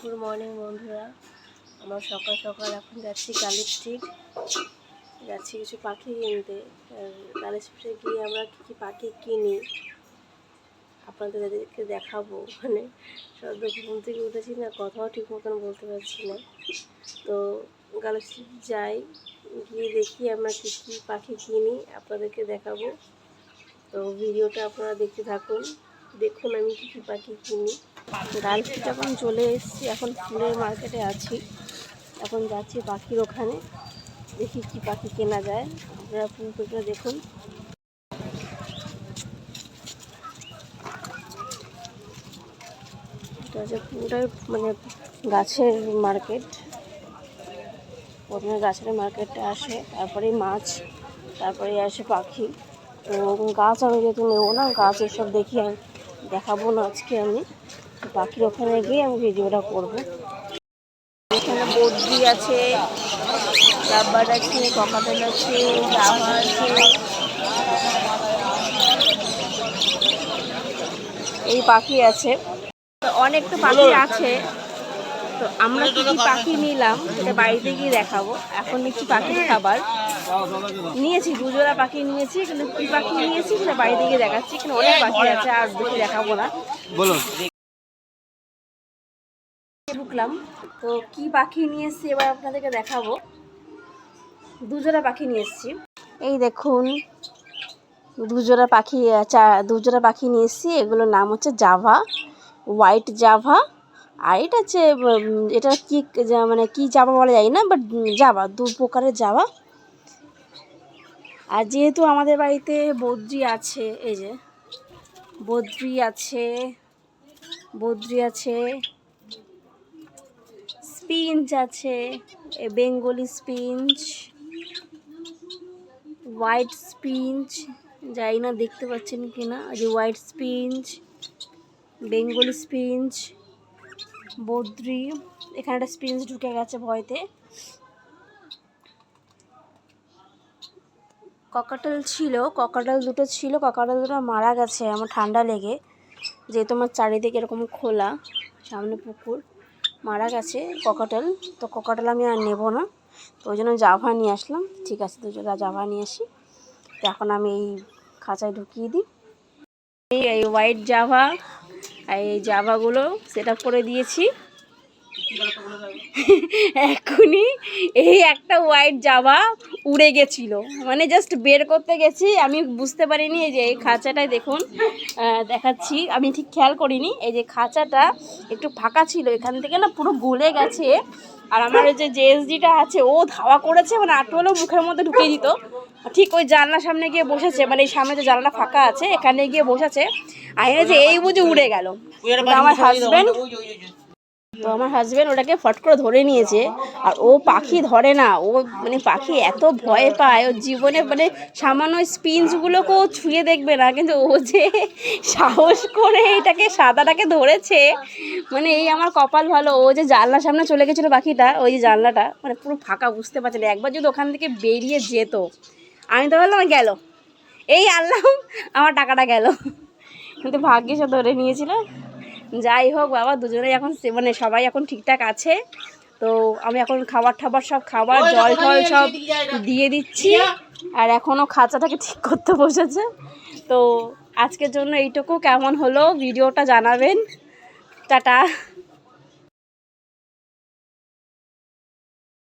Good morning বন্ধুরা। আমরা সকাল সকাল এখন যাচ্ছি কালী স্ট্রিট যাচ্ছি কিছু পাখি কিনতে। কালী স্ট্রিটে গিয়ে আমরা কী কী পাখি কিনি আপনাদেরকে দেখাবো। মানে সদ্য ঘুম থেকে উঠেছি না, কথাও ঠিক মতন বলতে পারছি না। তো কালী স্ট্রিট যাই, গিয়ে দেখি আমরা কী কী পাখি কিনি, আপনাদেরকে দেখাবো। তো ভিডিওটা আপনারা দেখতে থাকুন। দেখুন আমি কী কী পাখি কিনি। গার্লস যখন চলে এসেছি, এখন ফুলের মার্কেটে আছি। এখন যাচ্ছি পাখির ওখানে, দেখি কি পাখি কেনা যায়। আপনারা ফুলটা দেখুন। পুরোটাই মানে গাছের মার্কেট প্রথমে গাছের মার্কেটটা আসে, তারপরে মাছ, তারপরে আসে পাখি। তো গাছ আমি যেহেতু নেব না, গাছ এসব দেখি আমি দেখাবো না আজকে আমি। পাখির ওখানে গিয়ে আমি ভিডিওটা করব। এখানে বদ্রি আছে রাব্বার আছে ককাটেল আছে আছে। এই পাখি আছে। তো অনেক তো পাখি আছে। তো আমরা কি কি পাখি নিলাম সেটা বাড়িতে গিয়ে দেখাবো। এখন নিচ্ছি পাখির খাবার। নিয়েছি দুজোড়া পাখি নিয়েছি কিন্তু কি পাখি নিয়েছি সেটা বাড়িতে গিয়ে দেখাচ্ছি। কিন্তু অনেক পাখি আছে আর বেশি দেখাবো না। বলুন। ঢুকলাম। তো কি পাখি নিয়ে এসেছি এবার আপনাদেরকে দেখাবো। দুজোড়া পাখি নিয়ে এসেছি। এই দেখুন, দুজোড়া পাখি, চা, দুজোড়া পাখি নিয়ে এসেছি। এগুলোর নাম হচ্ছে জাভা, হোয়াইট জাভা, আর এটা হচ্ছে এটা কি মানে কি জাভা বলা যায় না, বাট জাভা, দু প্রকারের জাভা। আর যেহেতু আমাদের বাড়িতে বদ্রি আছে, এই যে, বদ্রি আছে বদ্রি আছে স্পিঞ্চ আছে বেঙ্গলি স্পিঞ্চ হোয়াইট স্পিঞ্চ যাই না দেখতে পাচ্ছেন কি না যে হোয়াইট স্পিঞ্চ বেঙ্গলি স্পিঞ্চ বদ্রি, এখানে একটা স্পিঞ্চ ঢুকে গেছে ভয়তে। ককাটেল ছিল, ককাটেল দুটো ছিল, ককাটেল দুটো মারা গেছে, আমার ঠান্ডা লেগে, যেহেতু আমার চারিদিকে এরকম খোলা, সামনে পুকুর। মারা গেছে ককাটেল। তো ককাটেল আমি আর নেব না। তো ওই জন্য জাভা নিয়ে আসলাম। ঠিক আছে দুজোড়া জাভা নিয়ে আসি। তো এখন আমি এই খাঁচায় ঢুকিয়ে দিই। এই হোয়াইট জাভা, এই জাভাগুলো সেট করে দিয়েছি। এখনই এই একটা হোয়াইট জাভা উড়ে গেছিল। মানে জাস্ট বের করতে গেছি আমি বুঝতে পারিনি এই যে এই খাঁচাটায় দেখুন দেখাচ্ছি। আমি ঠিক খেয়াল করিনি এই যে খাঁচাটা একটু ফাঁকা ছিল এখান থেকে না পুরো গলে গেছে। আর আমার ওই যে জেএসডিটা আছে ও ধাওয়া করেছে মানে আটু হলেও মুখের মধ্যে ঢুকিয়ে দিত। ঠিক ওই জানলার সামনে গিয়ে বসেছে মানে এই সামনে যে জানলা ফাঁকা আছে এখানে গিয়ে বসেছে। আর যে এই বুঝে উড়ে গেল। আমার হাজব্যান্ড তো আমার হাজব্যান্ড ওটাকে ফট করে ধরে নিয়েছে। আর ও পাখি ধরে না, ও মানে পাখি এত ভয় পায়, ও জীবনে মানে সামান্য স্পিঞ্চগুলোকেও ছুঁয়ে দেখবে না, কিন্তু ও যে সাহস করে এটাকে সাদাটাকে ধরেছে মানে এই আমার কপাল ভালো। ও যে জানলার সামনে চলে গেছিল পাখিটা, ওই যে জানলাটা মানে পুরো ফাঁকা, বুঝতে পারছে না। একবার যদি ওখান থেকে বেরিয়ে যেত, আমি তো বললাম, গেল। এই আনলাম, আমার টাকাটা গেল। কিন্তু ভাগ্যে সে ধরে নিয়েছিল। যাই হোক বাবা দুজনে এখন সে- মানে সবাই এখন ঠিকঠাক আছে। তো আমি এখন খাবার ঠাবার সব খাবার জল ফল সব দিয়ে দিচ্ছি। আর এখনও খাঁচাটাকে ঠিক করতে বসেছে। তো আজকের জন্য এইটুকু। কেমন হলো? ভিডিওটা জানাবেন। টাটা।